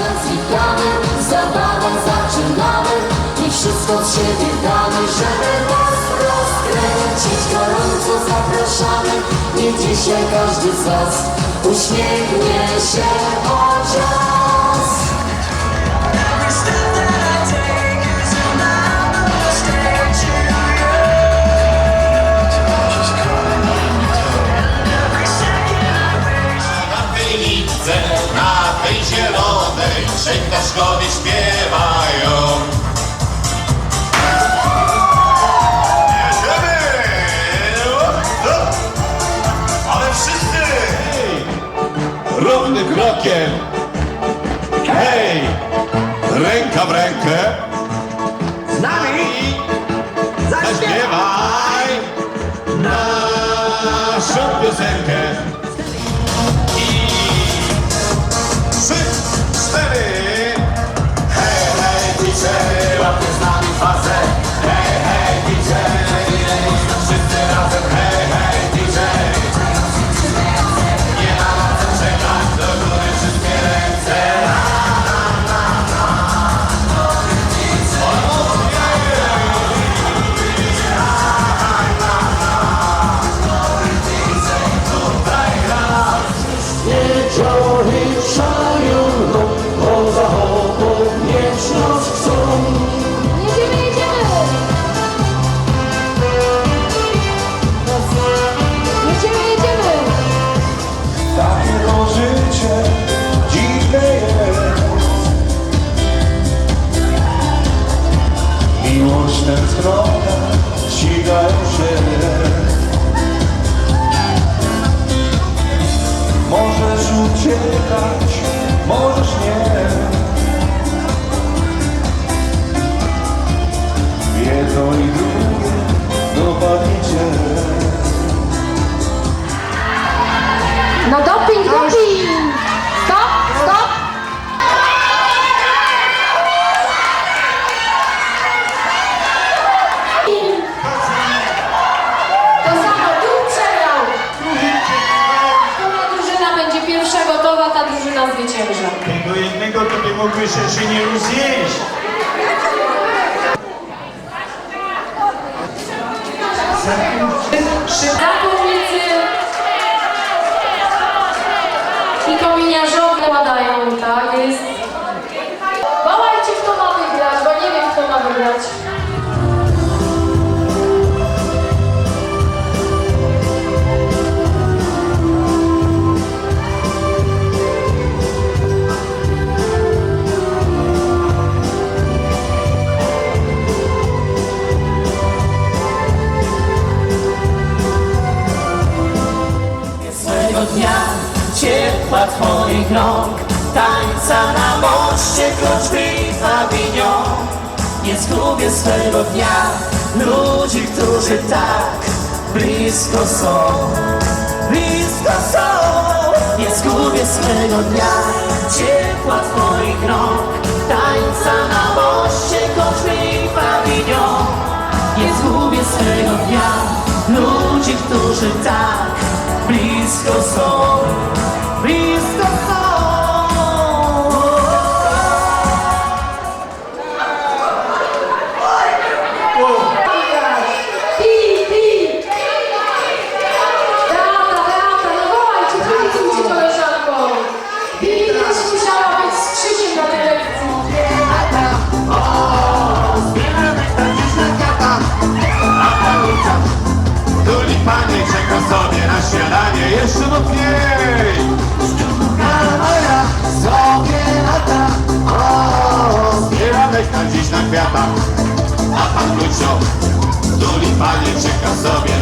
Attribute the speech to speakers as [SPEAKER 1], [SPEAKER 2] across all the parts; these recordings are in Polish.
[SPEAKER 1] nas witamy, zabawę zaczynamy i wszystko z siebie damy, żeby was rozkręcić. Gorąco zapraszamy, niech dzisiaj każdy z was uśmiechnie się choć
[SPEAKER 2] zielonej, Szejkaszkowie śpiewają. Ale wszyscy! Równym krokiem! Hej! Ręka w rękę!
[SPEAKER 3] Z nami
[SPEAKER 2] Zaśpiewaj naszą piosenkę.
[SPEAKER 4] Tego jednego to by mogły się nie zjeść.
[SPEAKER 5] Zapomnicy i kominiarzowie ładają, tak
[SPEAKER 6] na moście, kroczby i pawilion Nie zgubię swego dnia. Ludzi, którzy tak blisko są. Blisko są. Nie zgubię swego dnia. Ciepła twoich rąk. Tańca na moście, kroczby i pawilion Nie zgubię swego dnia. Ludzi, którzy tak blisko są,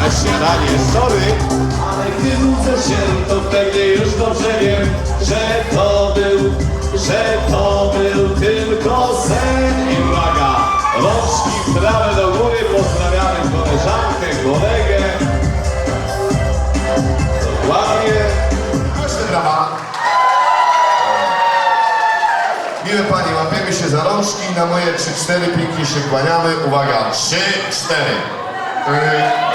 [SPEAKER 5] na
[SPEAKER 2] śniadanie, sorry.
[SPEAKER 3] Ale gdy budzę się, to wtedy już dobrze wiem, że to był, że to był tylko sen.
[SPEAKER 2] I uwaga,
[SPEAKER 3] Rączki w trawę do góry, pozdrawiamy koleżankę, kolegę. Dokładnie.
[SPEAKER 7] Brawa. Miłe panie, łapiemy się za rączki na moje 3-4 pięknie się kłaniamy. Uwaga, 3-4. Yy,